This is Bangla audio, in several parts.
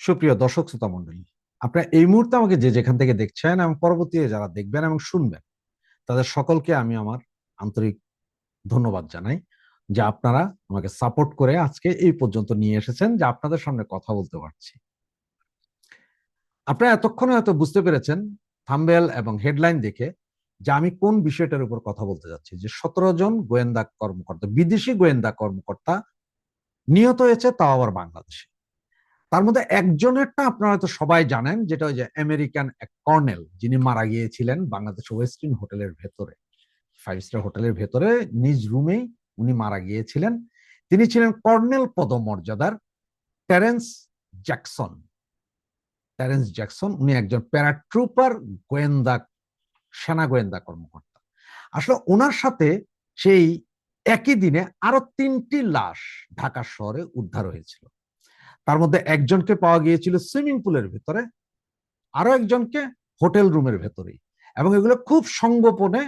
সুপ্রিয় দর্শক শ্রোতা মন্ডলী আপনারা এই মুহূর্তে আমাকে যে যেখান থেকে দেখছেন এবং পরবর্তীতে যারা দেখবেন এবং শুনবেন, তাদের সকলকে আমি আমার আন্তরিক ধন্যবাদ জানাই যে আপনারা আমাকে সাপোর্ট করে আজকে এই পর্যন্ত নিয়ে এসেছেন যে আপনাদের সামনে কথা বলতে পারছি। আপনারা এতক্ষণে হয়তো বুঝতে পেরেছেন থাম্বেল এবং হেডলাইন দেখে যে আমি কোন বিষয়টার উপর কথা বলতে যাচ্ছি। যে সতেরো জন গোয়েন্দা কর্মকর্তা, বিদেশি গোয়েন্দা কর্মকর্তা নিহত হয়েছে, তাও আবার বাংলাদেশে। তার মধ্যে একজনেরটা আপনারা হয়তো সবাই জানেন, যেটা ওই যে আমেরিকান এক কর্নেল, যিনি মারা গিয়েছিলেন বাংলাদেশ ওয়েস্টিন হোটেলের ভেতরে, ফাইভ স্টার হোটেলের ভেতরে। নিজ রুমেই উনি মারা গিয়েছিলেন। তিনি ছিলেন কর্নেল পদমর্যাদার টেরেন্স জ্যাকসন। টেরেন্স জ্যাকসন, উনি একজন প্যারাট্রুপার, গোয়েন্দা, সেনা গোয়েন্দা কর্মকর্তা। আসলে ওনার সাথে সেই একই দিনে আরও তিনটি লাশ ঢাকা শহরে উদ্ধার হয়েছিল। তার মধ্যে একজনকে পাওয়া গিয়েছিল সুইমিং পুলের ভেতরে, আরও একজনকে হোটেল রুমের ভেতরেই। এবং এগুলো খুব সংগোপনে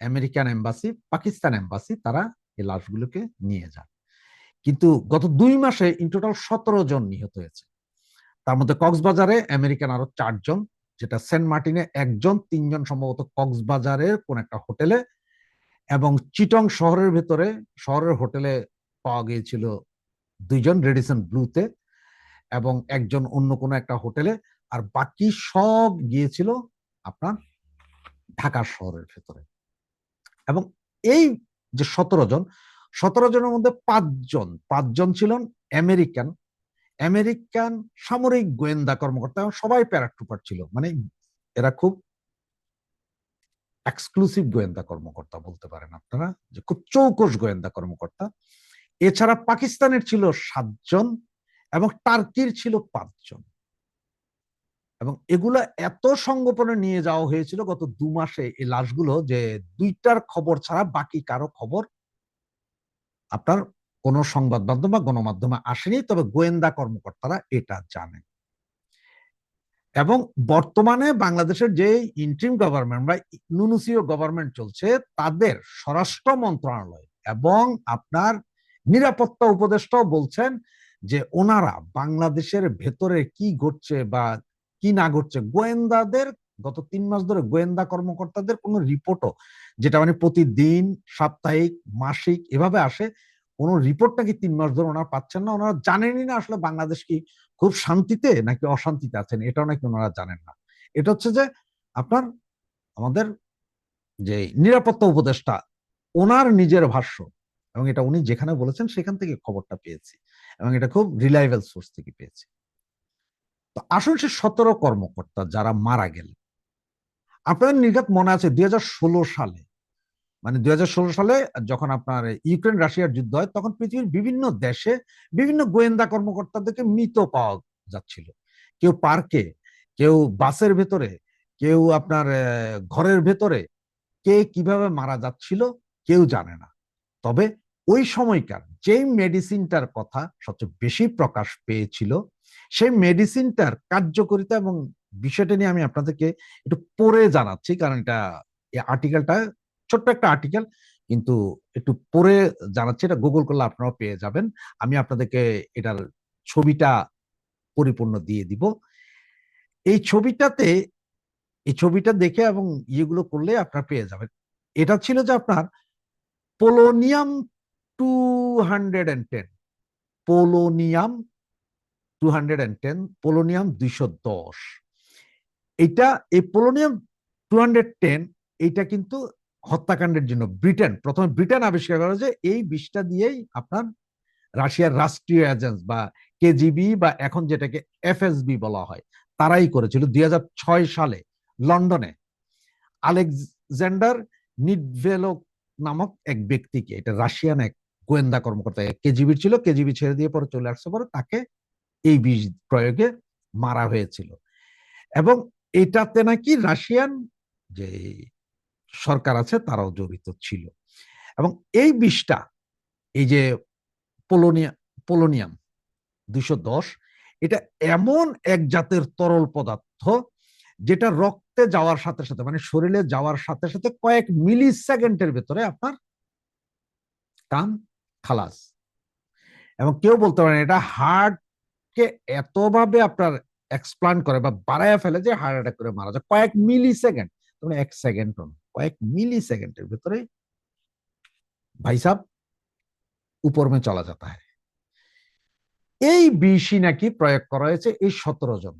আমেরিকান এম্বাসি, পাকিস্তান এম্বাসি তারা এই লাশগুলোকে নিয়ে যান। কিন্তু গত দুই মাসে ইন টোটাল সতেরো জন নিহত হয়েছে। তার মধ্যে কক্সবাজারে আমেরিকান আরও চারজন যেটা সেন্ট মার্টিনে একজন, তিনজন সম্ভবত কক্সবাজারের কোন একটা হোটেলে এবং চিটং শহরের ভেতরে, শহরের হোটেলে পাওয়া গিয়েছিল দুইজন, রেডিসন ব্লুতে এবং একজন অন্য কোনো একটা হোটেলে, আর বাকি সব গিয়েছিল আপনার ঢাকা শহরের ভেতরে। এবং এই যে সতেরো জন, সতেরো জনের মধ্যে পাঁচজন পাঁচজন ছিলেন আমেরিকান। আমেরিকান সামরিক গোয়েন্দা কর্মকর্তা, সবাই প্যারাট্রুপার ছিল। মানে এরা খুব এক্সক্লুসিভ গোয়েন্দা কর্মকর্তা বলতে পারেন আপনারা, যে খুব চৌকস গোয়েন্দা কর্মকর্তা। এছাড়া পাকিস্তানের ছিল সাতজন এবং টার্কির ছিল পাঁচজন। এবং এগুলো এত সংগোপনে নিয়ে যাওয়া হয়েছিল গত দু মাসে এই লাশগুলো যে দুইটার খবর ছাড়া বাকি কারও খবর আপনার কোন সংবাদ মাধ্যম বা গণমাধ্যমে আসেনি, তবে গোয়েন্দা কর্মকর্তারা এটা জানেন। এবং বর্তমানে বাংলাদেশের যে ইন্ট্রিম গভর্নমেন্ট বা নুনুসিও গভর্নমেন্ট চলছে, তাদের স্বরাষ্ট্র মন্ত্রণালয় এবং আপনার নিরাপত্তা উপদেষ্টাও বলছেন যে ওনারা বাংলাদেশের ভেতরে কি ঘটছে বা কি না ঘটছে, গোয়েন্দাদের গত তিন মাস ধরে গোয়েন্দা কর্মকর্তাদের কোনো রিপোর্টও যেটা মানে প্রতিদিন, সাপ্তাহিক, মাসিক এভাবে আসে, কোন রিপোর্ট নাকি তিন মাস ধরে ওনারা পাচ্ছেন না, ওনারা জানেনই না আসলে বাংলাদেশ কি খুব শান্তিতে নাকি অশান্তিতে আছেন, এটাও নাকি ওনারা জানেন না। এটা হচ্ছে যে আপনার আমাদের যে নিরাপত্তা উপদেষ্টা, ওনার নিজের ভাষ্য এবং এটা উনি যেখানে বলেছেন, সেখান থেকে খবরটা পেয়েছি এবং এটা খুব রিলায়েবল সোর্স থেকে পেয়েছি। তো আসুন সে সতেরো কর্মকর্তা যারা মারা গেলেন। আপনাদের নির্ঘাত মনে আছে দুই সালে? মানে দুই সালে যখন আপনার ইউক্রেন রাশিয়ার যুদ্ধ হয়, তখন পৃথিবীর বিভিন্ন দেশে বিভিন্ন গোয়েন্দা কর্মকর্তাদেরকে মৃত পাওয়া যাচ্ছিল। কেউ পার্কে, কেউ বাসের ভেতরে, কেউ আপনার ঘরের ভেতরে কে কীভাবে মারা যাচ্ছিল কেউ জানে না। তবে ওই সময়কার যে মেডিসিনটার কথা সবচেয়ে বেশি প্রকাশ পেয়েছিল, সেই মেডিসিনটার কার্যকরিতা এবং বিষয়টা নিয়ে আমি আপনাদেরকে একটু পড়ে জানাচ্ছি, কারণ এটা আর্টিকেলটা ছোট্ট একটা আর্টিকেল কিন্তু একটু পড়ে জানাচ্ছি, এটা গুগল করলে আপনারাও পেয়ে যাবেন। আমি আপনাদেরকে এটার ছবিটা পরিপূর্ণ দিয়ে দিব। এই ছবিটাতে, এই ছবিটা দেখে এবং ইয়েগুলো করলে আপনারা পেয়ে যাবেন। এটা ছিল যে আপনার polonium two hundred and ten polonium two hundred and ten polonium দুইশো দশ. এটা, এই পোলোনিয়াম টু হান্ড্রেড টেন এইটা কিন্তু হত্যাকাণ্ডের জন্য ব্রিটেন, প্রথমে ব্রিটেন আবিষ্কার করা যে এই বিষটা দিয়েই আপনার রাশিয়ার রাষ্ট্রীয় এজেন্স বা কেজিবি বা এখন যেটাকে এফএসবি বলা হয়, তারাই করেছিল দুই হাজার ছয় সালে লন্ডনে। আলেকজান্ডার নিডভেলো নামক এক ব্যক্তিকে, এটা রাশিয়ান এক গোয়েন্দা কর্মকর্তা কেজিবির ছিল, কেজিবি ছেড়ে দিয়ে পরে চলে আসছে, পরে তাকে এই বিষ প্রয়োগে মারা হয়েছিল। এবং এটাতে নাকি রাশিয়ান যে সরকার আছে, তারাও জড়িত ছিল। এবং এই বিষটা, এই যে পোলোনিয়া, পোলোনিয়াম দুইশো দশ, এটা এমন এক জাতের তরল পদার্থ, যেটা রক্তে যাওয়ার সাথে সাথে মানে শরীরে যাওয়ার সাথে সাথে কয়েক মিলি সেকেন্ডের ভেতরে আপনার কাম খালাস। এবং কেউ বলতে পারেন এটা হার্ট কে এতভাবে আপনার এক্সপ্লান করে বা বাড়ায় ফেলে যে হার্ট অ্যাটাক করে মারা যায়। কয়েক মিলি সেকেন্ড তখন এক সেকেন্ড কয়েক মিলি সেকেন্ডের ভিতরে ভাই সাহ উপর মে চলা যেতে হয় এই বিষই নাকি প্রয়োগ করা হয়েছে এই সতেরো জন।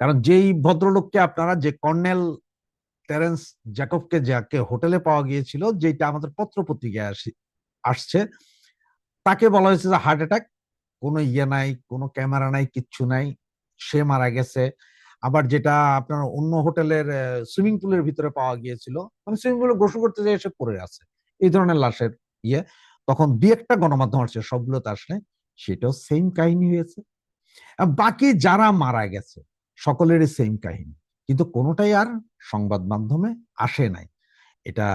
কারণ যেই ভদ্রলোককে আপনারা, যে কর্নেল টেরেন্স জ্যাকবকে যাকে হোটেলে পাওয়া গিয়েছিল যেটা আমাদের পত্র পত্রিকায় আসছে। তাকে বলা হয়েছে যে হার্ট অ্যাটাক কোনো ইয়ে নাই, কোনো ক্যামেরা নাই, কিচ্ছু নাই, সে মারা গেছে। আবার যেটা আপনার অন্য হোটেলের সুইমিং পুলের ভিতরে পাওয়া গিয়েছিল মানে সুইমিং পুলে গোসল করতে যেয়ে এসে পড়ে আছে। এই ধরনের লাশের ইয়ে। তখন দু একটা গণমাধ্যম আসছে, সবগুলোতে আসলে সেটাও সেম কাহিনী হয়েছে। বাকি যারা মারা গেছে, সকলেরই সেম কাহিনী। কিন্তু কোনোটাই আর সংবাদ মাধ্যমে আসে নাই। এটা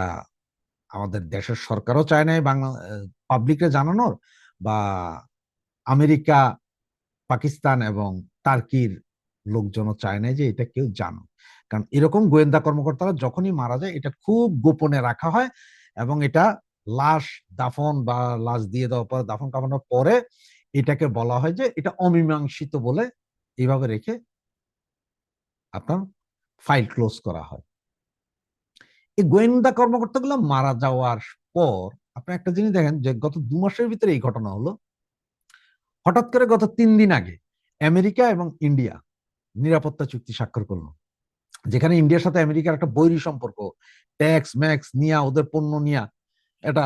আমাদের দেশের সরকারও চায় নাই বাংলা পাবলিককে জানানোর বা আমেরিকা, পাকিস্তান এবং টার্কির লোকজনও চায় না যে এটা কেউ জানো কারণ এরকম গোয়েন্দা কর্মকর্তারা যখনই মারা যায়, এটা খুব গোপনে রাখা হয় এবং এটা লাশ দাফন বা লাশ দিয়ে দেওয়ার পর, দাফন কামানোর পরে এটাকে বলা হয় যে এটা অমীমাংসিত বলে এইভাবে রেখে আপনার ফাইল ক্লোজ করা হয়। এই গোয়েন্দা কর্মকর্তাগুলো মারা যাওয়ার পর আপনি একটা জিনিস দেখেন যে গত দু মাসের ভিতরে এই ঘটনা হলো। হঠাৎ করে গত তিন দিন আগে আমেরিকা এবং ইন্ডিয়া নিরাপত্তা চুক্তি স্বাক্ষর করল। যেখানে ইন্ডিয়ার সাথে আমেরিকার একটা বৈরী সম্পর্ক, ট্যাক্স, ম্যাক্স, নিয়া, ওদের পণ্য নিয়া, এটা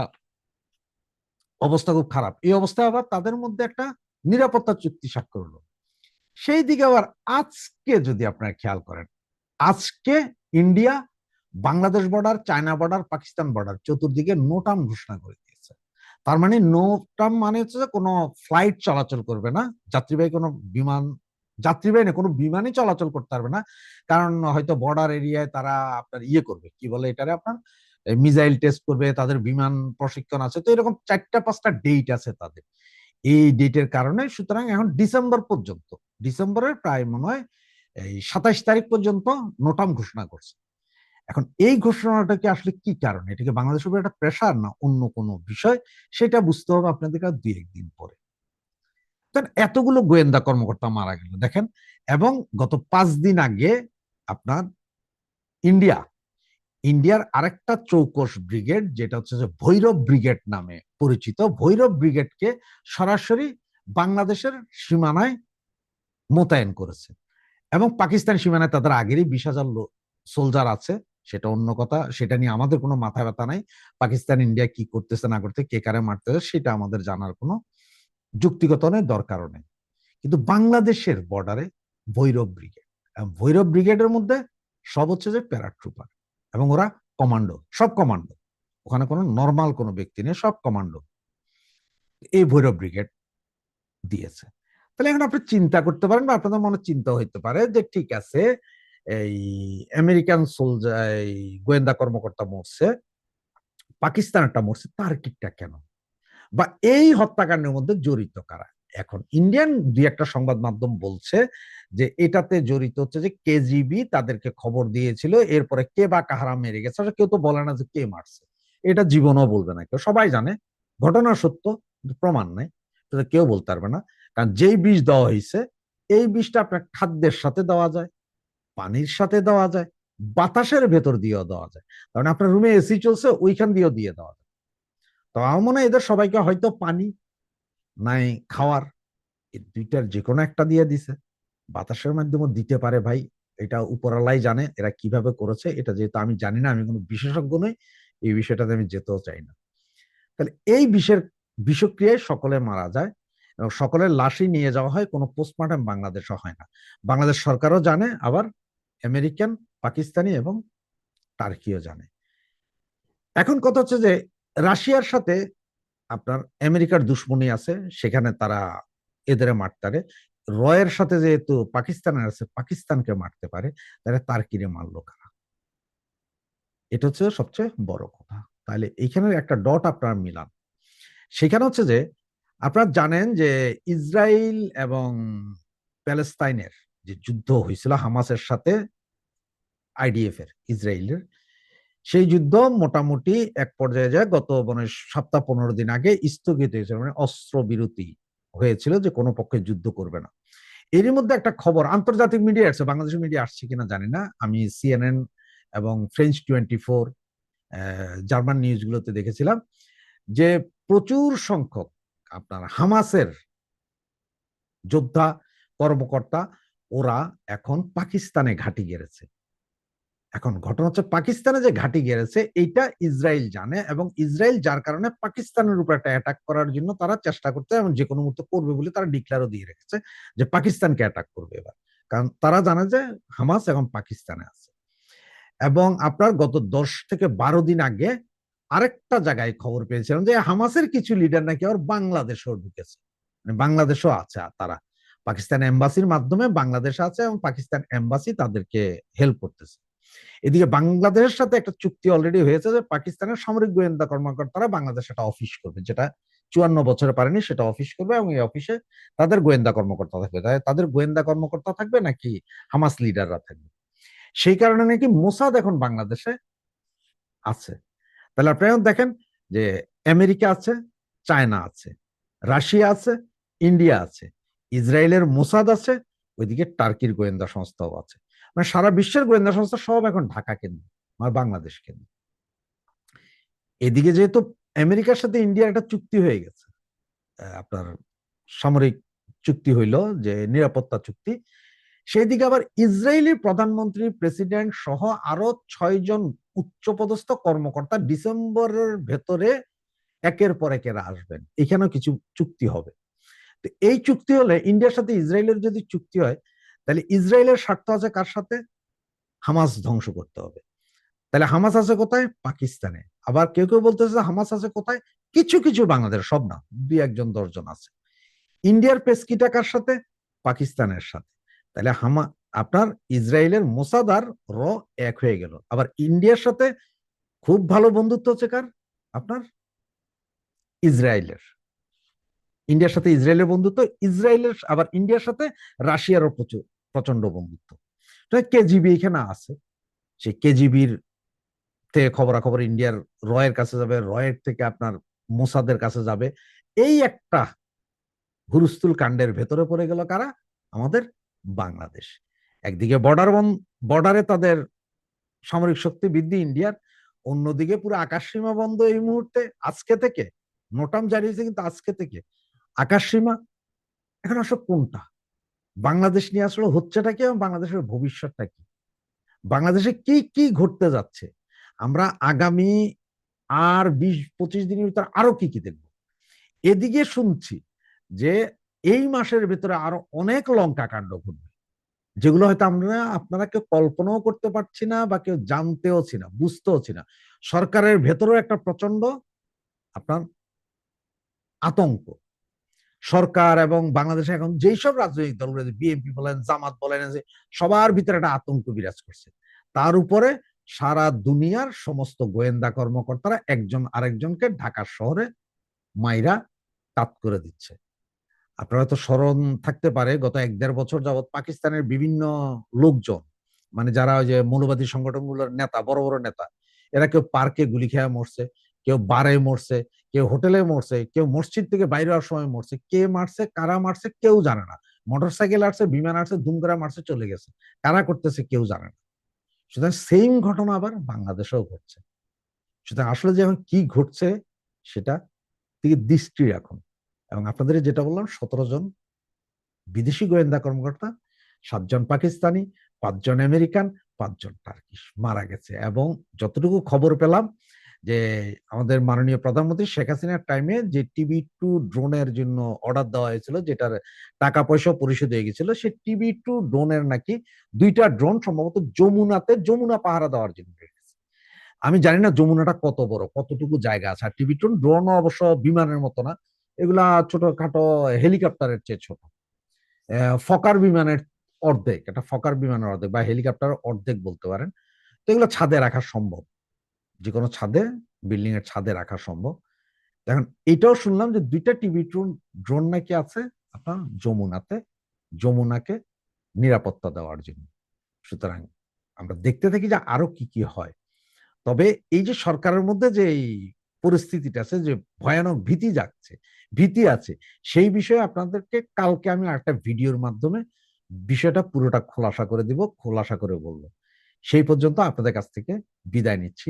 অবস্থা খুব খারাপ। এই অবস্থায় আবার তাদের মধ্যে একটা নিরাপত্তা চুক্তি স্বাক্ষর হলো। সেই দিকে আবার আজকে যদি আপনারা খেয়াল করেন, আজকে India Bangladesh border China border Pakistan border চতুর্দিকে নোটাম ঘোষণা করে দিয়েছে। তার মানে নোটাম মানে হচ্ছে কোনো ফ্লাইট চলাচল করবে না, যাত্রীবাহী কোনো বিমান, যাত্রীবাহী না, কোনো বিমানই চলাচল করতে পারবে না। কারণ হয়তো বর্ডার এরিয়ায় তারা আপনার ইয়ে করবে, কি বলে এটারে আপনার? মিসাইল টেস্ট করবে, তাদের বিমান প্রশিক্ষণ আছে, তো এরকম চারটা পাঁচটা ডেট আছে তাদের। এই ডেটের কারণে সুতরাং এখন ডিসেম্বর পর্যন্ত, ডিসেম্বরের প্রায় মনে হয় এই সাতাইশ তারিখ পর্যন্ত নোটাম ঘোষণা করছে। এখন এই ঘোষণাটা কি আসলে কি কারণ? এটাকে বাংলাদেশের উপর একটা প্রেশার না অন্য কোনো বিষয়? সেটা বুঝতে হবে আপনাদেরকে দুই একদিন পরে। এতগুলো গোয়েন্দা কর্মকর্তা মারা গেল, দেখেন। এবং গত পাঁচ দিন আগে আপনার ইন্ডিয়া, ইন্ডিয়ার আরেকটা চৌকস ব্রিগেড, যেটা হচ্ছে যে ভৈরব ব্রিগেড নামে পরিচিত, ভৈরব ব্রিগেডকে সরাসরি বাংলাদেশের সীমানায় মোতায়েন করেছে। এবং পাকিস্তান সীমানায় তাদের আগেরই বিশ হাজার সোলজার আছে। সেটা অন্য কথা। সেটা নিয়ে আমাদের কোনো মাথা ব্যথা নাই। পাকিস্তান, ইন্ডিয়া কি করতেছে, না করতে কে কারে মারতেছে, সেটা আমাদের জানার কোনো যুক্তিগত নেই, দরকারও নেই। কিন্তু বাংলাদেশের বর্ডারে ভৈরব ব্রিগেড ভৈরব ব্রিগেডের মধ্যে সব হচ্ছে যে প্যারাট্রুপার এবং ওরা কমান্ডো সব কমান্ডো ওখানে কোনো নর্মাল কোনো ব্যক্তি নেই, সব কমান্ডো এই ভৈরব ব্রিগেড দিয়েছে। তাহলে এখন আপনি চিন্তা করতে পারেন বা আপনাদের মনে চিন্তা হইতে পারে যে, ঠিক আছে এই আমেরিকান সোলজার এই গোয়েন্দা কর্মকর্তা মরছে পাকিস্তানটা মরছে তার কিটা কেন? বা এই হত্যাকাণ্ডের মধ্যে জড়িত কারা? এখন ইন্ডিয়ান দুই একটা সংবাদ মাধ্যম বলছে যে এটাতে জড়িত হচ্ছে যে কেজিবি তাদেরকে খবর দিয়েছিল, এরপরে কে বা কাহারা মেরে গেছে কেউ তো বলে না যে কে মারছে। এটা জীবনও বলবে না কেউ। সবাই জানে, ঘটনা সত্য প্রমাণ নাই। কেউ বলতে পারবে না। কারণ যেই বিষ দেওয়া হয়েছে এই বিষটা আপনার খাদ্যের সাথে দেওয়া যায়। পানির সাথে দেওয়া যায়, বাতাসের ভেতর দিয়েও দেওয়া যায়। কারণ আপনার রুমে এসি চলছে, ওইখান দিয়েও দিয়ে দেওয়া যায়। তো আমার মনে হয় এদের সবাইকে হয়তো পানি নাই, খাওয়ার এই দুইটার যে কোনো একটা দিয়ে দিছে। বাতাসের মাধ্যমে দিতে পারে ভাই, এটা উপরালাই জানে এরা কীভাবে করেছে, এটা যেহেতু আমি জানি না, আমি কোনো বিশেষজ্ঞ নই, এই বিষয়টাতে আমি যেতেও চাই না। তাহলে এই বিষের, বিষক্রিয়ায় সকলে মারা যায় এবং সকলের লাশই নিয়ে যাওয়া হয়, কোনো পোস্টমর্টম বাংলাদেশে হয় না। বাংলাদেশ সরকারও জানে, আবার আমেরিকান, পাকিস্তানি এবং টার্কিও জানে। এখন কথা হচ্ছে যে, রাশিয়ার সাথে আপনার আমেরিকার দুশ্মনী আছে, সেখানে তারা এদের মারতারে রয়ের সাথে যেহেতু পাকিস্তানের আছে, পাকিস্তানকে মারতে পারে, তাহলে তার কিনে মারলো কারা? এটা হচ্ছে সবচেয়ে বড় কথা। তাহলে এইখানে একটা ডট আপনার মিলান। সেখানে হচ্ছে যে, আপনারা জানেন যে, ইসরায়েল এবং প্যালেস্তাইনের যে যুদ্ধ হয়েছিল হামাসের সাথে আইডিএফ এর, ইসরায়েলের। সেই যুদ্ধ মোটামুটি এক পর্যায়ে যায়, গত মানে সপ্তাহ পনেরো দিন আগে স্থগিত হয়েছিল মানে অস্ত্র বিরতি হয়েছিল যে কোনো পক্ষে যুদ্ধ করবে না। এরই মধ্যে একটা খবর, আন্তর্জাতিক মিডিয়া আসছে, বাংলাদেশের মিডিয়া আসছে কিনা জানি না। আমি সিএনএন এবং ফ্রেঞ্চ টোয়েন্টি ফোর জার্মান নিউজগুলোতে দেখেছিলাম যে প্রচুর সংখ্যক আপনার হামাসের যোদ্ধা, কর্মকর্তা ওরা এখন পাকিস্তানে ঘাঁটি গেড়েছে। এখন ঘটনা হচ্ছে পাকিস্তানে যে ঘাঁটি গেড়েছে, এইটা ইসরায়েল জানে এবং ইসরায়েল যার কারণে পাকিস্তানের উপর একটা অ্যাটাক করার জন্য তারা চেষ্টা করতে এবং যে কোনো মুহূর্তে করবে বলে তারা ডিক্লারও দিয়ে রেখেছে যে পাকিস্তানকে অ্যাটাক করবে এবার। কারণ তারা জানে যে হামাস এখন পাকিস্তানে আছে। এবং আপনার গত দশ থেকে বারো দিন আগে আরেকটা জায়গায় খবর পেয়েছিলাম যে হামাসের কিছু লিডার নাকি আবার বাংলাদেশেও ঢুকেছে। মানে বাংলাদেশও আছে তারা। পাকিস্তান এম্বাসির মাধ্যমে বাংলাদেশ আছে এবং পাকিস্তান এম্বাসি তাদেরকে হেল্প করতেছে। এদিকে বাংলাদেশের সাথে একটা চুক্তি অলরেডি হয়েছে যে পাকিস্তানের সামরিক গোয়েন্দা কর্মকর্তারা বাংলাদেশে একটা অফিস করবে, যেটা চুয়ান্ন বছরে পারেনি সেটা অফিস করবে এবং এই অফিসে তাদের গোয়েন্দা কর্মকর্তা থাকবে। তাদের গোয়েন্দা কর্মকর্তা থাকবে নাকি হামাস লিডাররা থাকবে? সেই কারণে নাকি মোসাদ এখন বাংলাদেশে আছে। তাহলে আপনি দেখেন যে আমেরিকা আছে, চায়না আছে, রাশিয়া আছে, ইন্ডিয়া আছে। ইসরায়েলের মোসাদ আছে, ওইদিকে টার্কির গোয়েন্দা সংস্থাও আছে। মানে সারা বিশ্বের গোয়েন্দা সংস্থা সব এখন ঢাকা কেন্দ্র আর বাংলাদেশ কেন্দ্র এদিকে যেহেতু আমেরিকার সাথে ইন্ডিয়ার একটা চুক্তি হয়ে গেছে আপনার সামরিক চুক্তি হইল যে নিরাপত্তা চুক্তি সেই দিকে আবার ইসরায়েলি প্রধানমন্ত্রী প্রেসিডেন্ট সহ আরও ছয় জন উচ্চপদস্থ কর্মকর্তা ডিসেম্বরের ভেতরে একের পর একের আসবেন। এখানেও কিছু চুক্তি হবে। তো এই চুক্তি হলে ইন্ডিয়ার সাথে ইসরায়েলের যদি চুক্তি হয়, তাহলে ইসরায়েলের স্বার্থ আছে কার সাথে? হামাস ধ্বংস করতে হবে। তাহলে হামাস আছে কোথায়? পাকিস্তানে। আবার কেউ কেউ বলতেছে হামাস আছে কোথায়? কিছু কিছু বাংলাদেশ সব না, দুই একজন, দশজন আছে। ইন্ডিয়ার পেস্কিটা কার সাথে? পাকিস্তানের সাথে। তাহলে হামা, আপনার ইসরায়েলের মোসাদার র এক হয়ে গেল। আবার ইন্ডিয়ার সাথে খুব ভালো বন্ধুত্ব হচ্ছে কার? আপনার ইসরায়েলের। ইন্ডিয়ার সাথে ইসরায়েলের বন্ধুত্ব, ইসরায়েলের আবার ইন্ডিয়ার সাথে রাশিয়ারও প্রচুর প্রচণ্ড বন্ধুত্ব। কেজিবি এখানে আছে। সে কেজিবির থেকে খবরাখবর ইন্ডিয়ার রয়ের কাছে যাবে, রয়ের থেকে আপনার মোসাদের কাছে যাবে। এই একটা হুরুস্তুল কাণ্ডের ভেতরে পড়ে গেল কারা? আমাদের বাংলাদেশ। একদিকে বর্ডার বর্ডারে তাদের সামরিক শক্তি বৃদ্ধি ইন্ডিয়ার, অন্যদিকে পুরো আকাশ সীমা বন্ধ এই মুহূর্তে, আজকে থেকে নোটাম জারি হয়েছে কিন্তু আজকে থেকে। আকাশ সীমা, এখন আসলে কোনটা? বাংলাদেশ নিয়ে আসলে হচ্ছেটা কি এবং বাংলাদেশের ভবিষ্যৎটা কি? বাংলাদেশে কি কি ঘটতে যাচ্ছে? আমরা আগামী আর বিশ, পঁচিশ দিনের ভিতরে আরও কি কি দেখব? এদিকে শুনছি যে এই মাসের ভিতরে আরও অনেক লঙ্কা কাণ্ড ঘটবে, যেগুলো হয়তো আমরা, আপনারা কেউ কল্পনাও করতে পারছি না বা কেউ জানতেও না, বুঝতেও ছি না। সরকারের ভেতরেও একটা প্রচণ্ড আপনার আতঙ্ক। সরকার এবং বাংলাদেশে এখন যেই সব রাজনৈতিক দলগুলো বিএনপি বলেন, জামাত বলেন সবার ভিতরে একটা আতঙ্ক বিরাজ করছে। তার উপরে সারা দুনিয়ার সমস্ত গোয়েন্দা কর্মকর্তারা একজন আরেকজনকে ঢাকা শহরে মাইরা তাৎ করে দিচ্ছে। আপনারা তো স্মরণ থাকতে পারে, গত এক দেড় বছর যাবৎ পাকিস্তানের বিভিন্ন লোকজন মানে যারা ওই যে মৌলবাদী সংগঠনগুলোর নেতা, বড় বড় নেতা, এরা কেউ পার্কে গুলি খেয়ে মরছে, কেউ বারে মরছে কেউ হোটেলে মরছে, কেউ মসজিদ থেকে বাইরে হওয়ার সময় মরছে, কে মারছে, কারা মারছে কেউ জানে না। মোটর সাইকেল আসছে, বিমান আসছে দুম করে মারছে, চলে গেছে। কারা করতেছে কেউ জানে না। সুতরাং সেম ঘটনা আবার বাংলাদেশেও ঘটছে। সুতরাং আসলে যে এখন কি ঘটছে সেটা থেকে দৃষ্টি রাখুন। এবং আপনাদের যেটা বললাম, সতেরো জন বিদেশি গোয়েন্দা কর্মকর্তা সাতজন পাকিস্তানি পাঁচজন আমেরিকান পাঁচজন টার্কিশ মারা গেছে। এবং যতটুকু খবর পেলাম যে আমাদের মাননীয় প্রধানমন্ত্রী শেখ হাসিনার টাইমে যে টিভি টু ড্রোনের জন্য অর্ডার দেওয়া হয়েছিল, যেটার টাকা পয়সা পরিশোধ হয়ে গেছিল, সে টিভি টু ড্রোনের নাকি দুইটা ড্রোন সম্ভবত যমুনাতে যমুনা পাহারা দেওয়ার জন্য আমি জানি না যমুনাটা কত বড়, কতটুকু জায়গা আছে। আর টিভি টু ড্রোন অবশ্য বিমানের মতো না, এগুলা ছোটখাটো হেলিকপ্টারের চেয়ে ছোট। ফকার বিমানের অর্ধেক এটা ফকার বিমানের অর্ধেক বা হেলিকপ্টার অর্ধেক বলতে পারেন। তো এগুলো ছাদে রাখা সম্ভব। যে কোনো ছাদে বিল্ডিং এর ছাদে রাখা সম্ভব। দেখেন, এটাও শুনলাম যে দুইটা টিভি ড্রোন ড্রোন নাকি আছে আপনার যমুনাতে, যমুনাকে নিরাপত্তা দেওয়ার জন্য। সুতরাং আমরা দেখতে থাকি যে আরও কি কি হয়। তবে এই যে সরকারের মধ্যে যে এই পরিস্থিতিটা আছে, যে ভয়ানক ভীতি জাগছে, ভীতি আছে, সেই বিষয়ে আপনাদেরকে কালকে আমি একটা ভিডিওর মাধ্যমে বিষয়টা পুরোটা খোলাসা করে দিব, খোলাসা করে বলব। সেই পর্যন্ত আপনাদের কাছ থেকে বিদায় নিচ্ছি।